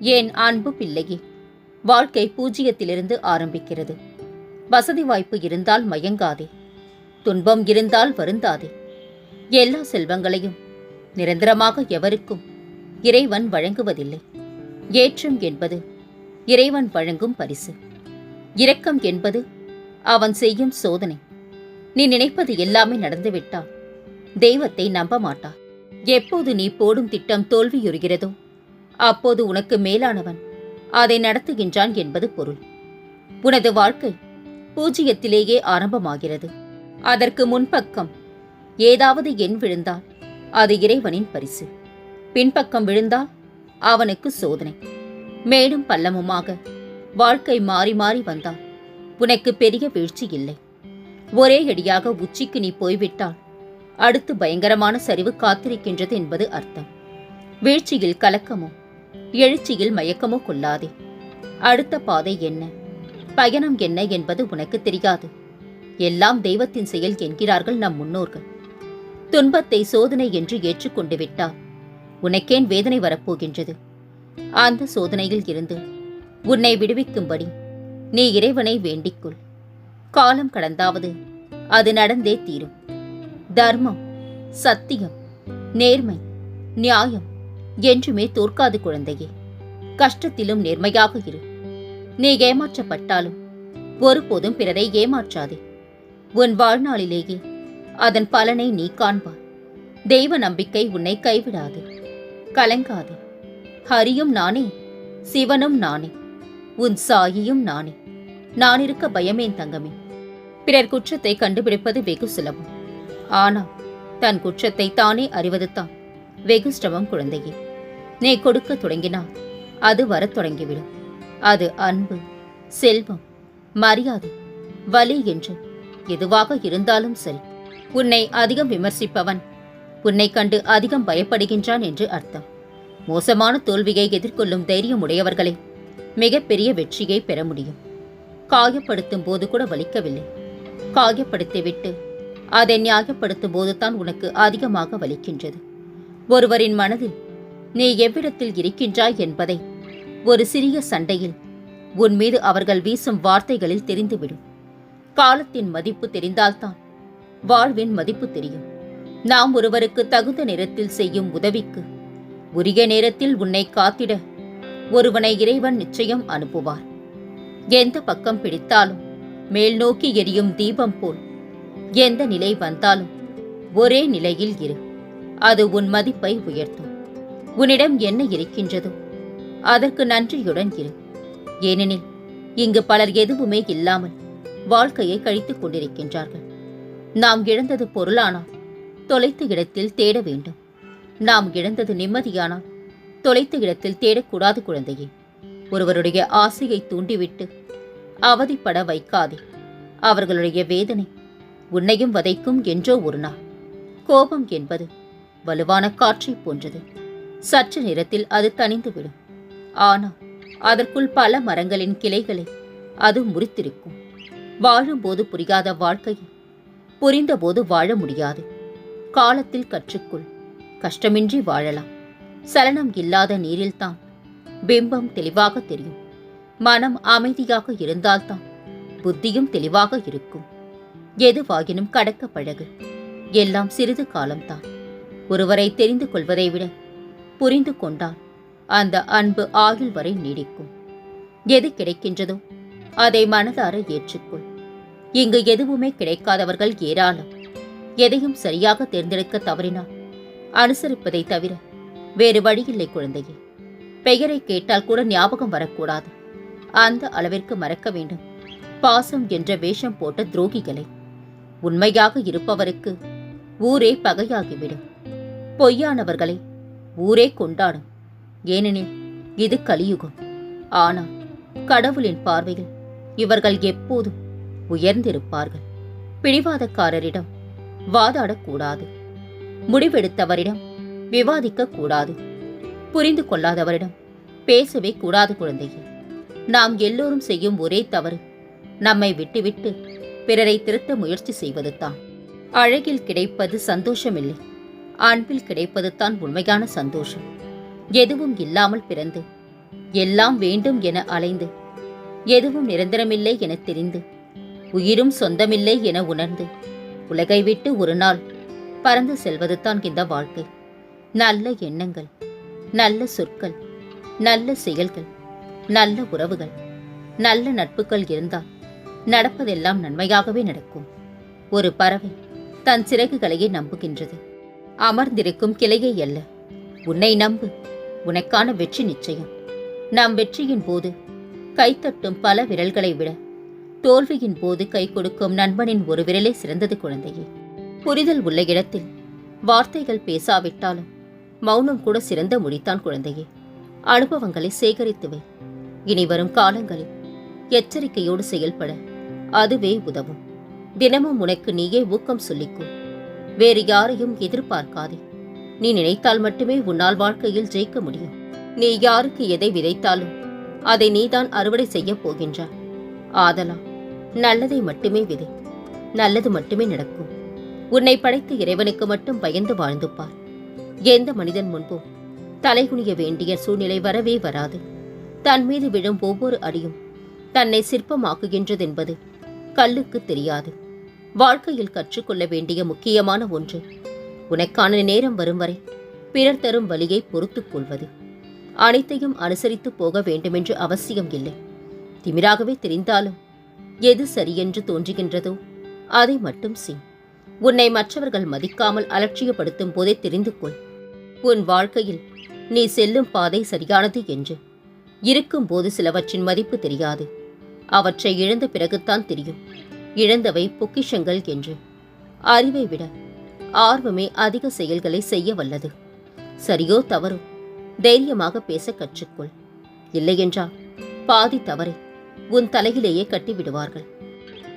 ஏன் அன்பு பிள்ளையே? வாழ்க்கை பூஜ்ஜியத்திலிருந்து ஆரம்பிக்கிறது. வசதி வாய்ப்பு இருந்தால் மயங்காதே. துன்பம் இருந்தால் வருந்தாதே. எல்லா செல்வங்களையும் நிரந்தரமாக எவருக்கும் இறைவன் வழங்குவதில்லை. ஏற்றம் என்பது இறைவன் வழங்கும் பரிசு. இரக்கம் என்பது அவன் செய்யும் சோதனை. நீ நினைப்பது எல்லாமே நடந்துவிட்டால் தெய்வத்தை நம்ப மாட்டார் எப்போது நீ போடும் திட்டம் தோல்வியுறுகிறதோ அப்போது உனக்கு மேலானவன். அதை நடத்துகின்றான் என்பது பொருள். உனது வாழ்க்கை பூஜ்ஜியத்திலேயே ஆரம்பமாகிறது. அதற்கு முன்பக்கம் ஏதாவது எண் விழுந்தால் அது இறைவனின் பரிசு. பின்பக்கம் விழுந்தால் அவனுக்கு சோதனை. மேலும் பள்ளமுமாக வாழ்க்கை மாறி மாறி வந்தால் உனக்கு பெரிய வீழ்ச்சி இல்லை. ஒரே அடியாக உச்சிக்கு நீ போய்விட்டால் அடுத்து பயங்கரமான சரிவு காத்திருக்கின்றது என்பது அர்த்தம். வீழ்ச்சியில் கலக்கமும் எழுச்சியில் மயக்கமோ கொள்ளாதே. அடுத்த பாதை என்ன? பயணம் என்ன என்பது உனக்கு தெரியாது. எல்லாம் தெய்வத்தின் செயல் என்கிறார்கள் நம் முன்னோர்கள். துன்பத்தை சோதனை என்று ஏற்றுக்கொண்டு விட்டால் உனக்கேன் வேதனை வரப்போகின்றது? அந்த சோதனையில் இருந்து உன்னை விடுவிக்கும்படி நீ இறைவனை வேண்டிக்கொள். காலம் கடந்தாவது அது நடந்தே தீரும். தர்மம் சத்தியம் நேர்மை நியாயம் என்றுமே தோற்காது குழந்தையே. கஷ்டத்திலும் நேர்மையாக இரு. நீ ஏமாற்றப்பட்டாலும் ஒருபோதும் பிறரை ஏமாற்றாதே. உன் வாழ்நாளிலேயே அதன் பலனை நீ காண்பாய் தெய்வ நம்பிக்கை உன்னை கைவிடாது. கலங்காது. ஹரியும் நானே. சிவனும் நானே. உன் சாயியும் நானே. நான் இருக்க பயமேன் தங்கமே. பிறர் குற்றத்தை கண்டுபிடிப்பது வெகு சுலபம். ஆனால் தன் குற்றத்தை தானே அறிவதுதான் வெகு சிரமம் குழந்தையே. நீ கொடுக்க தொடங்கினால் அது வரத் தொடங்கிவிடும். அது அன்பு செல்வம் மரியாதை வலி என்று எதுவாக இருந்தாலும் சரி உன்னை அதிகம் விமர்சிப்பவன் உன்னை கண்டு அதிகம் பயப்படுகின்றான் என்று அர்த்தம். மோசமான தோல்வியை எதிர்கொள்ளும் தைரியம் உடையவர்களே மிகப்பெரிய வெற்றியை பெற முடியும். காயப்படுத்தும் போது கூட வலிக்கவில்லை. காயப்படுத்திவிட்டு அதை நியாயப்படுத்தும் போதுதான் உனக்கு அதிகமாக வலிக்கின்றது. ஒருவரின் மனதில் நீ எவ்விடத்தில் இருக்கின்றாய் என்பதை. ஒரு சிறிய சண்டையில் உன் மீது அவர்கள் வீசும் வார்த்தைகளில் தெரிந்துவிடும் காலத்தின் மதிப்பு தெரிந்தால்தான் வாழ்வின் மதிப்பு தெரியும். நாம் ஒருவருக்கு தகுந்த நேரத்தில் செய்யும் உதவிக்கு உரிய நேரத்தில் உன்னை காத்திட ஒருவனை இறைவன் நிச்சயம் அனுப்புவார். எந்த பக்கம் பிடித்தாலும் மேல் நோக்கி எரியும் தீபம் போல் எந்த நிலை வந்தாலும் ஒரே நிலையில் இரு. அது உன் மதிப்பை உயர்த்தும். உன்னிடம் என்ன இருக்கின்றதோ அதற்கு நன்றியுடன் இரு. ஏனெனில் இங்கு பலர் எதுவுமே இல்லாமல் வாழ்க்கையை கழித்துக் கொண்டிருக்கின்றார்கள். நாம் இழந்தது பொருளானால் தொலைத்த இடத்தில் தேட வேண்டும். நாம் இழந்தது நிம்மதியானால் தொலைத்த இடத்தில் தேடக்கூடாது குழந்தையே. ஒருவருடைய ஆசையை தூண்டிவிட்டு அவதிப்பட வைக்காதே. அவர்களுடைய வேதனை உன்னையும் வதைக்கும் என்றோ ஒரு நாள். கோபம் என்பது வலுவான காற்றைப் போன்றது. சற்று நேரத்தில் அது தணிந்துவிடும். ஆனால் அதற்குள் பல மரங்களின் கிளைகளை அது முறித்திருக்கும். வாழும்போது புரியாத வாழ்க்கையை புரிந்தபோது வாழ முடியாது. காலத்தில் கற்றுக்குள். கஷ்டமின்றி வாழலாம். சலனம் இல்லாத நீரில்தான் பிம்பம் தெளிவாக தெரியும். மனம் அமைதியாக இருந்தால்தான் புத்தியும் தெளிவாக இருக்கும். எதுவாகினும் கடக்க பழகு. எல்லாம் சிறிது காலம்தான். ஒருவரை தெரிந்து கொள்வதை விட புரிந்து கொண்டால் அந்த அன்பு ஆயுள் வரை நீடிக்கும். எது கிடைக்கின்றதோ அதை மனதார ஏற்றுக்கொள். இங்கு எதுவுமே கிடைக்காதவர்கள் ஏராளம். எதையும் சரியாக தேர்ந்தெடுக்க தவறினால் அனுசரிப்பதை தவிர வேறு வழியில்லை குழந்தையே. பெயரை கேட்டால் கூட ஞாபகம் வரக்கூடாது. அந்த அளவிற்கு மறக்க வேண்டும். பாசம் என்ற வேஷம் போட்ட துரோகிகளை. உண்மையாக இருப்பவருக்கு ஊரே பகையாகிவிடும். பொய்யானவர்களை ஊரே கொண்டாடும். ஏனெனில் இது கலியுகம். ஆனால் கடவுளின் பார்வையில் இவர்கள் எப்போதும் உயர்ந்திருப்பார்கள். பிடிவாதக்காரரிடம் வாதாடக்கூடாது. முடிவெடுத்தவரிடம் விவாதிக்க கூடாது புரிந்து கொள்ளாதவரிடம் பேசவே கூடாது குழந்தையே. நாம் எல்லோரும் செய்யும் ஒரே தவறு நம்மை விட்டுவிட்டு பிறரை திருத்த முயற்சி செய்வதுதான். அழகில் கிடைப்பது சந்தோஷமில்லை. அன்பில் கிடைப்பது தான் உண்மையான சந்தோஷம். எதுவும் இல்லாமல் பிறந்து எல்லாம் வேண்டும் என அலைந்து எதுவும் நிரந்தரமில்லை என தெரிந்து உயிரும் சொந்தமில்லை என உணர்ந்து உலகை விட்டு ஒரு நாள் பறந்து செல்வது தான் இந்த வாழ்க்கை. நல்ல எண்ணங்கள் நல்ல சொற்கள் நல்ல செயல்கள் நல்ல உறவுகள் நல்ல நட்புகள் இருந்தால் நடப்பதெல்லாம் நன்மையாகவே நடக்கும். ஒரு பறவை தன் சிறகுகளையே நம்புகின்றது. அமர்ந்திருக்கும் கிளையை அல்ல. உன்னை நம்பு. உனக்கான வெற்றி நிச்சயம். நாம் வெற்றியின் போது கைத்தட்டும் பல விரல்களை விட தோல்வியின் போது கை கொடுக்கும் நண்பனின் ஒரு விரலே சிறந்தது குழந்தையே. புரிதல் உள்ள இடத்தில் வார்த்தைகள் பேசாவிட்டாலும் மௌனம் கூட சிறந்த மொழித்தான் குழந்தையே. அனுபவங்களை சேகரித்து வை. இனி வரும் காலங்களில் எச்சரிக்கையோடு செயல்பட அதுவே உதவும். தினமும் உனக்கு நீயே ஊக்கம் சொல்லிக்கும் வேறு யாரையும் எதிர்பார்க்காதே. நீ நினைத்தால் மட்டுமே உன்னால் வாழ்க்கையில் ஜெயிக்க முடியும். நீ யாருக்கு எதை விதைத்தாலும் அதை நீதான் அறுவடை செய்யப் போகின்றாய். ஆதலால் நல்லதை மட்டுமே விதை. நல்லது மட்டுமே நடக்கும். உன்னை படைத்த இறைவனுக்கு மட்டும் பயந்து வாழ்ந்துப்பார். எந்த மனிதன் முன்பும் தலைகுனிய வேண்டிய சூழ்நிலை வரவே வராது. தன் மீது விழும் ஒவ்வொரு அடியும் தன்னை சிற்பமாக்குகின்றதென்பது கல்லுக்கு தெரியாது. வாழ்க்கையில் கற்றுக்கொள்ள வேண்டிய முக்கியமான ஒன்று. உனக்கான நேரம் வரும் வரை பிறர் தரும் வழியை பொறுத்துக் கொள்வது. அனைத்தையும் அனுசரித்து போக வேண்டுமென்று அவசியம் இல்லை. திமிராகவே தெரிந்தாலும் எது சரியென்று தோன்றுகின்றதோ அதை மட்டும் செய். உன்னை மற்றவர்கள் மதிக்காமல் அலட்சியப்படுத்தும் போதே தெரிந்து கொள். உன் வாழ்க்கையில் நீ செல்லும் பாதை சரியானது என்று. இருக்கும்போது சிலவற்றின் மதிப்பு தெரியாது. அவற்றை இழந்த பிறகுத்தான் தெரியும். இழந்தவை பொக்கிஷங்கள் என்று. அறிவை விட ஆர்வமே அதிக செயல்களை செய்ய வல்லது. சரியோ தவறோ தைரியமாக பேச கற்றுக்கொள். இல்லையென்றால் பாதி தவறை உன் தலையிலேயே கட்டிவிடுவார்கள்.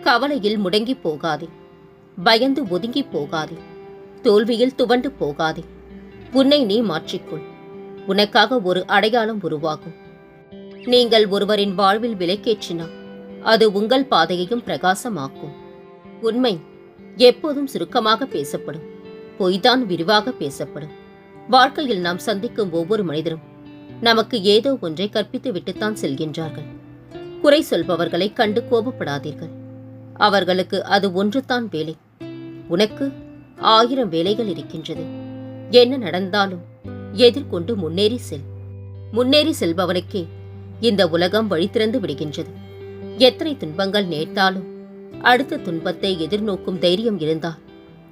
கவலையில் முடங்கி போகாதே. பயந்து ஒதுங்கி போகாதே. தோல்வியில் துவண்டு போகாதே. உன்னை நீ மாற்றிக்கொள். உனக்காக ஒரு அடையாளம் உருவாகும். நீங்கள் ஒருவரின் வாழ்வில் விலைக்கேற்றினால் அது உங்கள் பாதையையும் பிரகாசமாக்கும். உண்மை எப்போதும் சுருக்கமாக பேசப்படும். பொய்தான் விரிவாக பேசப்படும். வாழ்க்கையில் நாம் சந்திக்கும் ஒவ்வொரு மனிதரும் நமக்கு ஏதோ ஒன்றை கற்பித்து விட்டுத்தான் செல்கின்றார்கள். குறை சொல்பவர்களை கண்டு கோபப்படாதீர்கள். அவர்களுக்கு அது ஒன்றுதான் வேலை. உனக்கு ஆயிரம் வேலைகள் இருக்கின்றது. என்ன நடந்தாலும் எதிர்கொண்டு முன்னேறி செல். முன்னேறி செல்பவனுக்கே இந்த உலகம் வழி திறந்து விடுகின்றது. எத்தனை துன்பங்கள் நேர்த்தாலும் அடுத்த துன்பத்தை எதிர்நோக்கும் தைரியம் இருந்தால்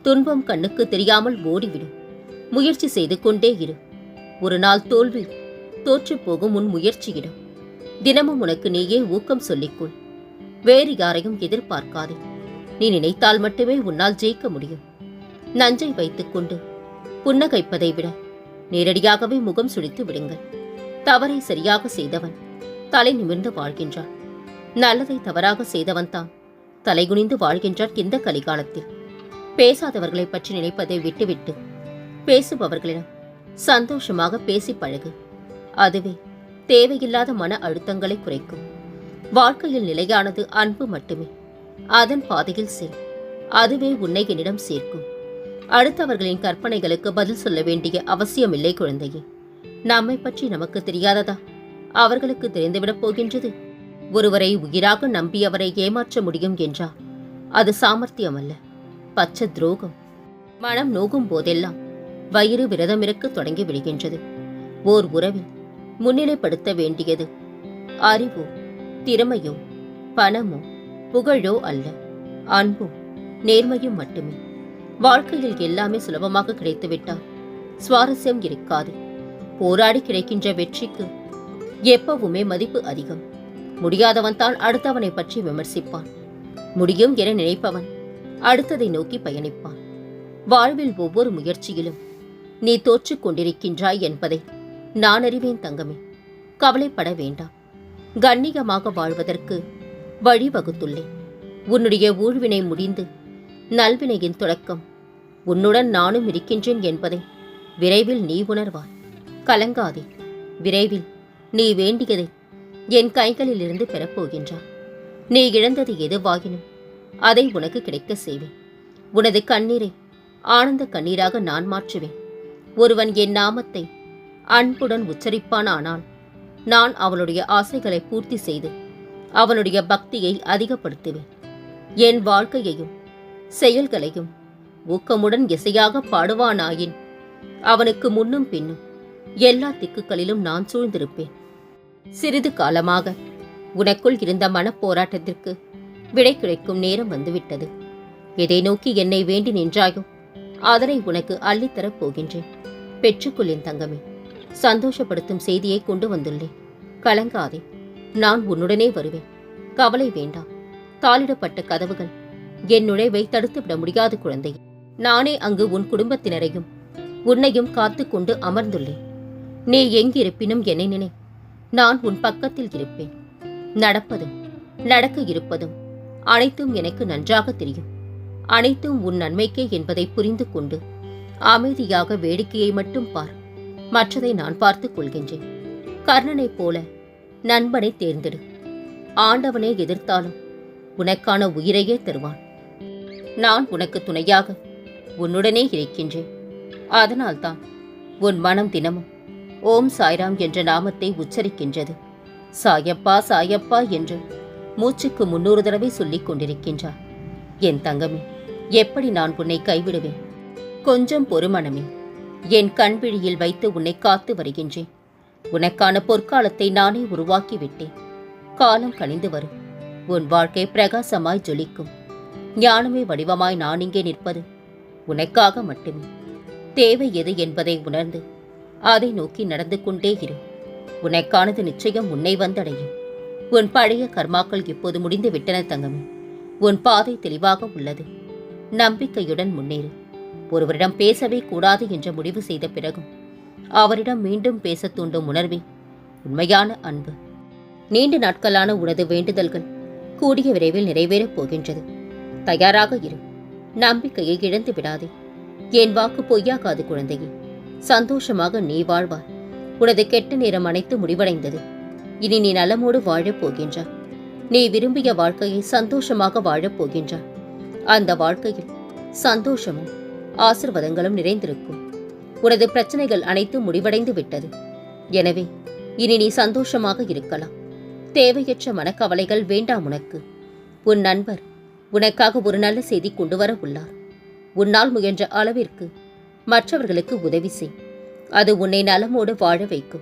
துன்பம் கண்ணுக்கு தெரியாமல் ஓடிவிடும். முயற்சி செய்து கொண்டே இரு. ஒரு நாள் தோல்வி தோற்றுப் போகும் உன் முயற்சியிடும். தினமும் உனக்கு நீயே ஊக்கம் சொல்லிக்கொள். வேறு யாரையும் எதிர்பார்க்காதே. நீ நினைத்தால் மட்டுமே உன்னால் ஜெயிக்க முடியும். நஞ்சை வைத்துக்கொண்டு புன்னகைப்பதை விட நேரடியாகவே முகம் சுழித்து விடுங்கள். தவறை சரியாக செய்தவன் தலை நிமிர்ந்து வாழ்கின்றான். நல்லதை தவறாக செய்தவன் தான். தலைகுனிந்து வாழ்கின்றான் இந்த கலிகாலத்தில். பேசாதவர்களை பற்றி நினைப்பதை விட்டுவிட்டு பேசுபவர்களிடம் சந்தோஷமாக பேசி பழகு. அதுவே தேவையில்லாத மன அழுத்தங்களை குறைக்கும். வாழ்க்கையில் நிலையானது அன்பு மட்டுமே. அதன் பாதையில் செல். அதுவே உன்னை என்னிடம் சேர்க்கும். அடுத்தவர்களின் கற்பனைகளுக்கு பதில் சொல்ல வேண்டிய அவசியமில்லை குழந்தையே. நம்மை பற்றி நமக்கு தெரியாததா? அவர்களுக்கு தெரிந்துவிடப் போகின்றது. ஒருவரை உயிராக நம்பி அவரை ஏமாற்ற முடியும் என்றால் அது சாமர்த்தியம் அல்ல பச்சை துரோகம். மனம் நோகும் போதெல்லாம் வயிறு விரதமிருக்க தொடங்கி விடுகின்றது. ஓர் உறவில் முன்னிலைப்படுத்த வேண்டியது அறிவோ திறமையோ பணமோ புகழோ அல்ல. அன்பும் நேர்மையும் மட்டுமே. வாழ்க்கையில் எல்லாமே சுலபமாக கிடைத்துவிட்டால் சுவாரஸ்யம் இருக்காது. போராடி கிடைக்கின்ற வெற்றிக்கு எப்பவுமே மதிப்பு அதிகம். முடியாதவன் தான் அடுத்தவனை பற்றி விமர்சிப்பான். முடியும் என நினைப்பவன் அடுத்ததை நோக்கி பயணிப்பான். வாழ்வில் ஒவ்வொரு முயற்சியிலும் நீ தோற்றுக் கொண்டிருக்கின்றாய் என்பதை நான் அறிவேன் தங்கமே. கவலைப்பட வேண்டாம். கண்ணியமாக வாழ்வதற்கு வழிவகுத்துள்ளேன் உன்னுடைய ஊழ்வினை முடிந்து நல்வினையின் தொடக்கம் உன்னுடன் நானும் இருக்கின்றேன் என்பதை விரைவில் நீ உணர்வாய். கலங்காதே. விரைவில் நீ வேண்டியதை என் கைகளிலிருந்து பெறப்போகின்றாய் நீ இழந்தது எதுவாகினும் அதை உனக்கு கிடைக்க செய்வேன். உனது கண்ணீரை ஆனந்த கண்ணீராக நான் மாற்றுவேன். ஒருவன் என் நாமத்தை அன்புடன் உச்சரிப்பானானால் நான் அவளுடைய ஆசைகளை பூர்த்தி செய்து அவளுடைய பக்தியை அதிகப்படுத்துவேன். என் வாழ்க்கையையும் செயல்களையும் ஊக்கமுடன் இசையாக பாடுவானாயின் அவனுக்கு முன்னும் பின்னும் எல்லா திக்குகளிலும் நான் சூழ்ந்திருப்பேன். சிறிது காலமாக உனக்குள் இருந்த மனப்போராட்டத்திற்கு விடை கிடைக்கும் நேரம் வந்துவிட்டது. எதை நோக்கி என்னை வேண்டி நின்றாயோ அதனை உனக்கு அள்ளித்தரப் போகின்றேன். பெற்றுக்கொள் என் தங்கமே சந்தோஷப்படுத்தும் செய்தியை கொண்டு வந்துள்ளேன். கலங்காதே நான் உன்னுடனே வருவேன். கவலை வேண்டாம். தாளிடப்பட்ட கதவுகள் என் நுழைவை தடுத்துவிட முடியாது குழந்தை நானே அங்கு உன் குடும்பத்தினரையும் உன்னையும் காத்துக்கொண்டு அமர்ந்துள்ளேன். நீ எங்கிருப்பினும் என்னை நினை நான் உன் பக்கத்தில் இருப்பேன். நடப்பதும் நடக்க இருப்பதும் அனைத்தும் எனக்கு நன்றாக தெரியும். அனைத்தும் உன் நன்மைக்கே என்பதை புரிந்து கொண்டு அமைதியாக வேடிக்கையை மட்டும் பார். மற்றதை நான் பார்த்துக் கொள்கின்றேன். கர்ணனைப் போல நண்பனை தேர்ந்தெடு. ஆண்டவனை எதிர்த்தாலும் உனக்கான உயிரையே தருவான். நான் உனக்கு துணையாக உன்னுடனே இருக்கின்றேன். அதனால்தான் உன் மனம் தினமும் ஓம் சாய்ராம் என்ற நாமத்தை உச்சரிக்கின்றது. சாயப்பா சாயப்பா என்று மூச்சுக்கு முன்னூறு தடவை சொல்லிக் கொண்டிருக்கின்றார். என் தங்கமே எப்படி நான் உன்னை கைவிடுவேன்? கொஞ்சம் பொறுமணமே என் கண்விழியில் வைத்து உன்னை காத்து வருகின்றேன். உனக்கான பொற்காலத்தை நானே உருவாக்கிவிட்டேன். காலம் கணிந்து வரும். உன் வாழ்க்கை பிரகாசமாய் ஜொலிக்கும். ஞானமே வடிவமாய் நான் இங்கே நிற்பது. உனக்காக மட்டுமே. தேவை எது என்பதை உணர்ந்து அதை நோக்கி நடந்து கொண்டே இரு. உனக்கானது நிச்சயம் உன்னை வந்தடையும். உன் பழைய கர்மாக்கள் இப்போது முடிந்து விட்டன தங்கமே. உன் பாதை தெளிவாக உள்ளது. நம்பிக்கையுடன் முன்னேறு. ஒருவரிடம் பேசவே கூடாது என்று முடிவு செய்த பிறகும் அவரிடம் மீண்டும் பேசத் தூண்டும் உணர்வே. உண்மையான அன்பு. நீண்ட நாட்களான உனது வேண்டுதல்கள் கூடிய விரைவில் நிறைவேறப் போகின்றது. தயாராக இரு. நம்பிக்கையை இழந்து விடாதே. என் வாக்கு பொய்யாகாது குழந்தையே. சந்தோஷமாக நீ வாழ்வாய். உனது கெட்ட நேரம் அனைத்து முடிவடைந்தது. இனி நீ நலமோடு வாழப் போகின்றாய். நீ விரும்பிய வாழ்க்கையை சந்தோஷமாக வாழப் போகின்றாய். அந்த வாழ்க்கையில் சந்தோஷமும் ஆசிர்வாதங்களும் நிறைந்திருக்கும். உனது பிரச்சனைகள் அனைத்தும் முடிவடைந்து விட்டது. எனவே இனி நீ சந்தோஷமாக இருக்கலாம். தேவையற்ற மனக்கவலைகள் வேண்டாம் உனக்கு. உன் நண்பர் உனக்காக ஒரு நல்ல செய்தி கொண்டு வர உள்ளார். உன்னால் முயன்ற அளவிற்கு மற்றவர்களுக்கு உதவி செய். அது உன்னை நலமோடு வாழ வைக்கும்.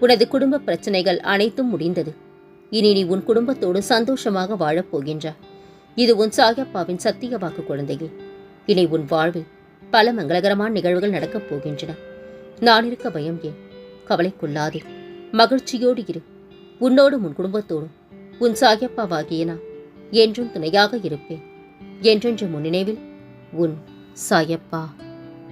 உனது குடும்ப பிரச்சனைகள் அனைத்தும் முடிந்தது. இனி நீ உன் குடும்பத்தோடு சந்தோஷமாக வாழப்போகின்றாய் இது உன் சாயப்பாவின் சத்திய வாக்கு குழந்தையே. இனி உன் வாழ்வில் பல மங்களகரமான நிகழ்வுகள் நடக்கப் போகின்றன. நான் இருக்க பயம் ஏன்? கவலைக்குள்ளாதே மகிழ்ச்சியோடு இரு. உன்னோடும் உன் குடும்பத்தோடும். உன் சாயப்பாவாகிய நான் என்றும் துணையாக இருப்பேன். என்றென்று முன்னினைவில் உன் சாயப்பா.